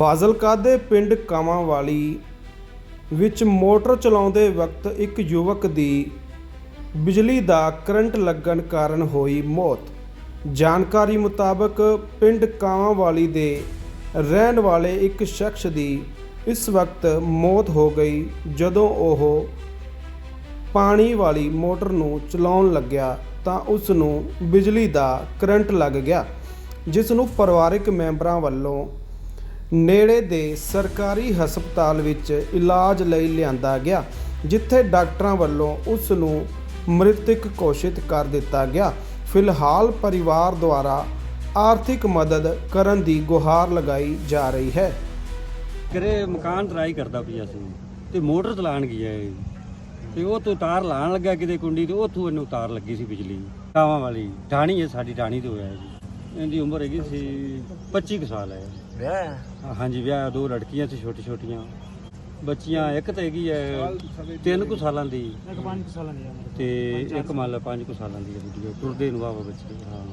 ਫਾਜ਼ਿਲਕਾ ਦੇ ਪਿੰਡ ਕਾਮਾਂਵਾਲੀ ਵਿੱਚ ਮੋਟਰ ਚਲਾਉਂਦੇ ਵਕਤ ਇੱਕ ਯੁਵਕ ਦੀ ਬਿਜਲੀ ਦਾ ਕਰੰਟ ਲੱਗਣ ਕਾਰਨ ਹੋਈ ਮੌਤ। ਜਾਣਕਾਰੀ ਮੁਤਾਬਕ ਪਿੰਡ ਕਾਮਾਂਵਾਲੀ ਦੇ ਰਹਿਣ ਵਾਲੇ ਇੱਕ ਸ਼ਖਸ ਦੀ ਇਸ ਵਕਤ ਮੌਤ ਹੋ ਗਈ ਜਦੋਂ ਉਹ ਪਾਣੀ ਵਾਲੀ ਮੋਟਰ ਨੂੰ ਚਲਾਉਣ ਲੱਗਿਆ ਤਾਂ ਉਸ ਨੂੰ ਬਿਜਲੀ ਦਾ ਕਰੰਟ ਲੱਗ ਗਿਆ, ਜਿਸ ਨੂੰ ਪਰਿਵਾਰਕ ਮੈਂਬਰਾਂ ਵੱਲੋਂ ਨੇੜੇ ਦੇ ਸਰਕਾਰੀ ਹਸਪਤਾਲ ਵਿੱਚ ਇਲਾਜ ਲਈ ਲਿਆਂਦਾ ਗਿਆ, ਜਿੱਥੇ ਡਾਕਟਰਾਂ ਵੱਲੋਂ ਉਸ ਨੂੰ ਮ੍ਰਿਤਕ ਘੋਸ਼ਿਤ ਕਰ ਦਿੱਤਾ ਗਿਆ। ਫਿਲਹਾਲ ਪਰਿਵਾਰ ਦੁਆਰਾ ਆਰਥਿਕ ਮਦਦ ਕਰਨ ਦੀ ਗੁਹਾਰ ਲਗਾਈ ਜਾ ਰਹੀ ਹੈ। ਕਰੇ ਮਕਾਨ ਟਰਾਈ ਕਰਦਾ ਪਿਆ ਸੀ ਤੇ ਮੋਟਰ ਚਲਾਣ ਗਿਆ ਇਹ। ਤੇ ਉਹ ਤੋਂ ਤਾਰ ਲਾਣ ਲੱਗਾ ਕਿਤੇ ਕੁੰਡੀ ਤੇ, ਉੱਥੋਂ ਇਹਨੂੰ ਤਾਰ ਲੱਗੀ ਸੀ ਬਿਜਲੀ। ਕਾਵਾਂ ਵਾਲੀ ਢਾਣੀ ਹੈ, ਸਾਡੀ ਢਾਣੀ ਤੋਂ ਹੋਇਆ ਜੀ ਇਹਦੀ ਉਮਰ ਹੈਗੀ ਸੀ 25 ਕੁ ਸਾਲ ਹੈ। ਵਿਆਹ ਹਾਂਜੀ ਵਿਆਹ ਦੋ ਲੜਕੀਆਂ ਸੀ ਛੋਟੀ ਛੋਟੀਆਂ ਬੱਚੀਆਂ ਇੱਕ ਤਾਂ ਹੈਗੀ ਹੈ ਤਿੰਨ ਕੁ ਸਾਲਾਂ ਦੀ। ਇੱਕ ਸਾਲਾਂ ਦੀ ਤੇ ਇੱਕ ਮੰਨ ਲਾ ਪੰਜ ਕੁ ਸਾਲਾਂ ਦੀ ਹੈ ਵੀਡੀਓ। ਟੁਰਦੇ ਨੂੰ ਵਾਵਾ ਬੱਚੇ ਹਾਂ।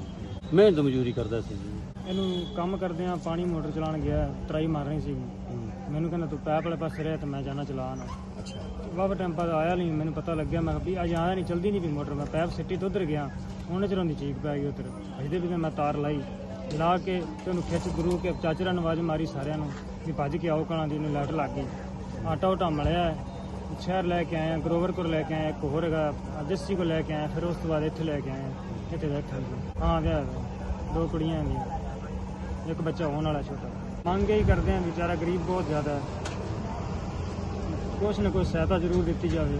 ਮਿਹਨਤ ਮਜ਼ਦੂਰੀ ਕਰਦਾ ਸੀ ਜੀ। ਇਹਨੂੰ ਕੰਮ ਕਰਦੇ ਆ ਪਾਣੀ ਮੋਟਰ ਚਲਾਉਣ ਗਿਆ ਟਰਾਈ ਮਾਰਨੀ ਸੀ। ਮੈਨੂੰ ਕਹਿੰਦਾ ਤੂੰ ਪੈਪ ਵਾਲੇ ਪਾਸੇ ਰਹਿ ਤੇ ਮੈਂ ਜਾਣਾ ਚਲਾਣ ਅੱਛਾ। ਵਾਵਾ ਟਾਈਮ ਬਾਅਦ ਆਇਆ ਨਹੀਂ ਮੈਨੂੰ ਪਤਾ ਲੱਗਿਆ ਮੈਂ ਕਿਹਾ ਵੀ ਅੱਜ ਆਇਆ ਨਹੀਂ ਚਲਦੀ ਨਹੀਂ ਵੀ ਮੋਟਰ ਮੈਂ ਪੈਪ ਸਿੱਟੀ ਤੋਂ ਉਧਰ ਗਿਆ। ਉਹਨੇ ਚਲਾਉਂਦੀ ਚੀਕ ਪੈ ਗਈ ਉਧਰ। ਅਜਦੇ ਵੀ ਮੈਂ ਤਾਰ ਲਾਈ। ਲਾ ਕੇ ਤੇ ਉਹਨੂੰ ਖਿੱਚ ਗੁਰੂ ਕੇ ਚਾਚਰਾਂ ਨੂੰ ਆਵਾਜ਼ ਮਾਰੀ ਸਾਰਿਆਂ ਨੂੰ ਵੀ ਭੱਜ ਕੇ ਆਓ ਕਲਾਂ ਦੀ ਉਹਨੂੰ ਲਾਈਟ ਲੱਗ ਗਈ। ਆਟਾ ਉਟਾ ਮਲਿਆ। ਸ਼ਹਿਰ ਲੈ ਕੇ ਆਇਆ ਗਰੋਵਰ ਕੋਲ ਲੈ ਕੇ ਆਇਆ ਇੱਕ ਹੋਰ ਹੈਗਾ ਜੱਸੀ ਕੋਲ ਲੈ ਕੇ ਆਇਆ ਫਿਰ ਉਸ ਤੋਂ ਬਾਅਦ ਇੱਥੇ ਲੈ ਕੇ ਆਇਆ ਇੱਥੇ ਬੈਠਾ ਹਾਂ ਵਿਆਹ। ਦੋ ਕੁੜੀਆਂ ਨੇ ਇੱਕ ਬੱਚਾ ਹੋਣ ਵਾਲਾ ਛੋਟਾ। ਮੰਗ ਹੀ ਕਰਦੇ ਆ ਵਿਚਾਰਾ ਗਰੀਬ ਬਹੁਤ ਜ਼ਿਆਦਾ ਹੈ। ਕੁਛ ਨਾ ਕੁਛ ਸਹਾਇਤਾ ਜ਼ਰੂਰ ਦਿੱਤੀ ਜਾਵੇ।